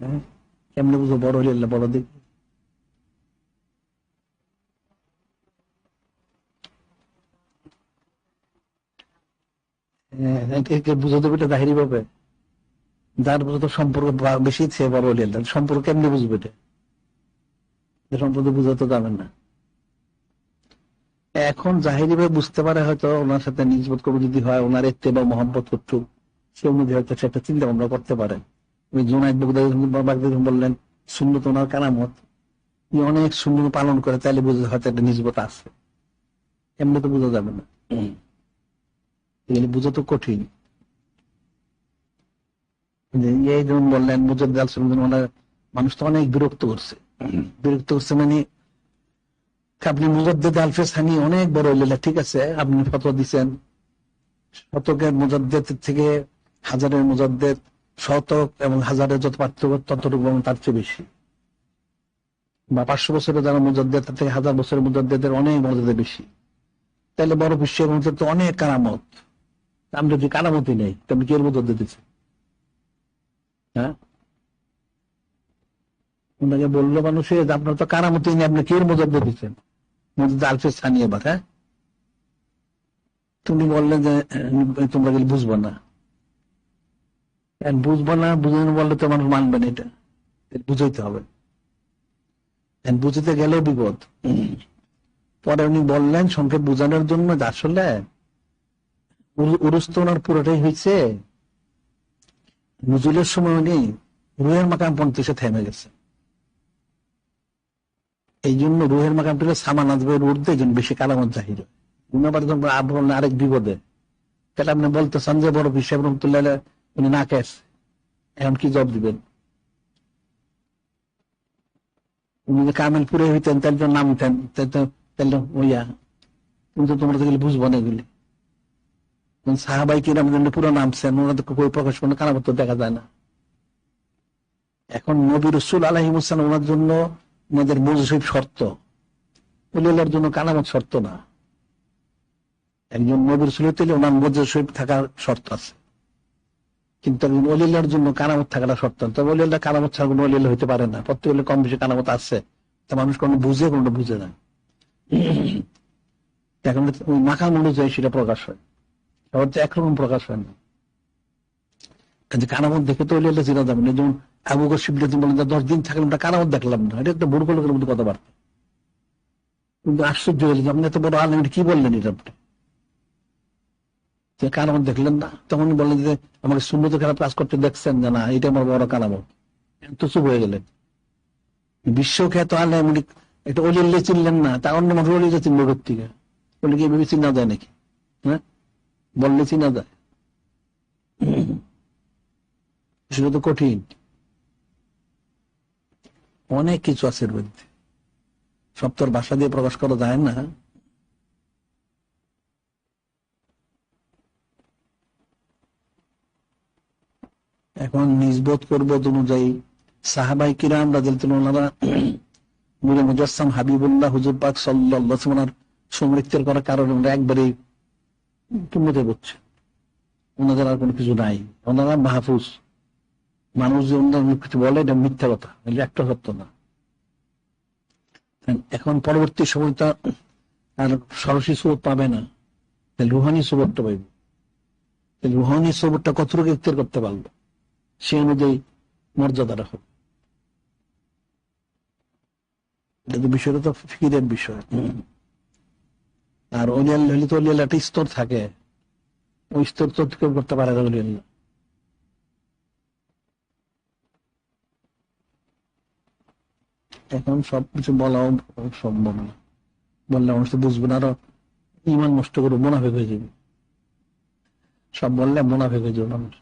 হ্যাঁ কেমনে বুঝো বড় হইলে বড় দেখি। হ্যাঁ, ভাবে যার সম্পর্ক বেশি বড় সম্পর্ক বুঝবে এটা? না। এখন জাহিরি ভাবে বুঝতে পারে হয়তো ওনার সাথে নিজবোধ করব যদি হয় ওনার এতে বা মোহাম্মত করছুক সে অনুযায়ী হয়তো সেটা চিন্তা ভাবনা করতে পারে। বললেন শূন্য কারামত। অনেক শূন্য পালন করে তাহলে বুঝে হয়তো একটা আছে। এমনি তো বোঝা যাবে না। তো কঠিন। এই যেমন বললেন মানুষ তো অনেক বিরক্ত করছে। বিরক্ত করছে মানে আপনি মুজদ্দেদ আলফে সানি অনেক বড় হইলে ঠিক আছে, আপনি ফতোয়া দিচ্ছেন শতকের মুজদ্দেদ থেকে হাজারের মুজদ্দেদ শতক এবং হাজারের যত পার্থক্য, ততটুকু এবং তার চেয়ে বেশি। বা পাঁচশো বছরের যারা মুজদ্দেদ, তার থেকে হাজার বছরের মুজদ্দেদের অনেক মর্যাদা বেশি। তাহলে বড় বিশ্বের মধ্যে তো অনেক কারামত। আমি যদি কারামতই নেই তেমনি কি এর মজদ্দেদ দিচ্ছে হ্যাঁ? ওনাকে বলল মানুষে যে আপনার তো কারামতি নেই, আপনি কি মজদ্দেদ দিচ্ছেন? আলফে স্থানীয় এবার হ্যাঁ? তুমি বললে যে তোমরা বুঝব না। বুঝব না বুঝে না বললে তো মানুষ মানবে না এটা। বুঝাইতে হবে। বুঝতে গেলেও বিপদ। পরে উনি বললেন সংক্ষেপ বোঝানোর জন্য আসলে উরু- উরুস তো ওনার পুরোটাই হয়েছে নজরুলের সময় উনি রুহের মাকাম পঞ্চাশে থেমে গেছে। এই জন্য রুহের মাকাম পেলে সামান আসবে উঠতে এই জন্য বেশি কালামত জাহির। উনি আবার আরেক বিপদে। তাহলে আপনি বলতেছেন যে বড় বিশ্ব রহমতুল্লাহ উনি না কেস এখন কি জব দিবেন? উনি যে কামেল পুরে হইতেন তাহলে তো নামতেন তাহলে ওইয়া কিন্তু তোমরা তো বুঝব না এগুলি। সাহাবাই কিরাম জন্য পুরো নামছেন ওনাদের কই প্রকাশ কোনো কারামত দেখা যায় না। এখন নবী রসুল আলহিমুসান ওনার জন্য ওনাদের মজসিব শর্ত। উলিয়ার জন্য কারামত শর্ত না। একজন নবীর হলে ওনার মজসিব থাকার শর্ত আছে। কিন্তু অলিলার জন্য কারামত থাকাটা শর্ত। তবে অলিল্লা কারামত ছাড়া কোনো অলিল্লা হইতে পারে না। প্রত্যেক কম বেশি কারামত আছে। তা মানুষ কোনো বুঝে কোনো বুঝে না। এখন ওই মাখাম অনুযায়ী সেটা প্রকাশ হয়। আবার তো একরকম প্রকাশ হয় না। কারামত দেখে তো অলিল্লা চিনা যাবে না। যেমন আবু গসিব যদি বলেন দশ দিন থাকলাম তা কারামত দেখলাম না। এটা একটা মূর্খ লোকের মধ্যে কথাবার্তা। কিন্তু আশ্চর্য হয়ে গেছে, আপনি এত বড় আলেম কি বললেন এটা যে কারামত দেখলেন না? তখন বললেন যে, আমাকে সুন্নত খারাপ কাজ করতে দেখছেন যে না এটা আমার বড় কারামত এত চুপ হয়ে গেলেন। বিশ্বখ্যাত আলেম উনি একটা অলিল্লে চিনলেন না, তা অন্য মানুষ অলিল্লে চিনবে থেকে বলে কি, এভাবে চিনা যায় নাকি? হ্যাঁ? বললে চিনা যায়। সেটা তো কঠিন। অনেক কিছু আছে এর মধ্যে। সব ভাষা দিয়ে প্রকাশ করা যায় না। এখন নিজবোধ করব অনুযায়ী সাহাবাই কিরাম রাজেল ওনারা নুরে মুজাসসাম হাবিবুল্লাহ হুজুর পাক সাল্লাহ ওনার সমৃদ্ধের করার কারণে ওনারা একবারে কিমতে করছে ওনাদের আর কোনো কিছু নাই। ওনারা মাহফুজ। মানুষ যে ওনারা কিছু বলে, এটা মিথ্যা কথা। একটা সত্য না। এখন পরবর্তী সময়টা আর সরসী সুবত পাবে না। রুহানি সুবতটা পাইবে। রুহানি সুবতটা কতটুকু ইফতার করতে পারল সে অনুযায়ী মর্যাদাটা হবে বিষয়টা তো ফিকিরের বিষয়। আর অলিয়াল তো অলিয়াল একটা স্তর থাকে। ওই স্তর তো কেউ করতে পারে না অলিয়াল। এখন সবকিছু বলাও সম্ভব না। বললে মানুষ তো বুঝবে না আরও ইমান নষ্ট করব মোনাফেক হয়ে যাবে। সব বললে মোনাফেক হয়ে যাবে মানুষ।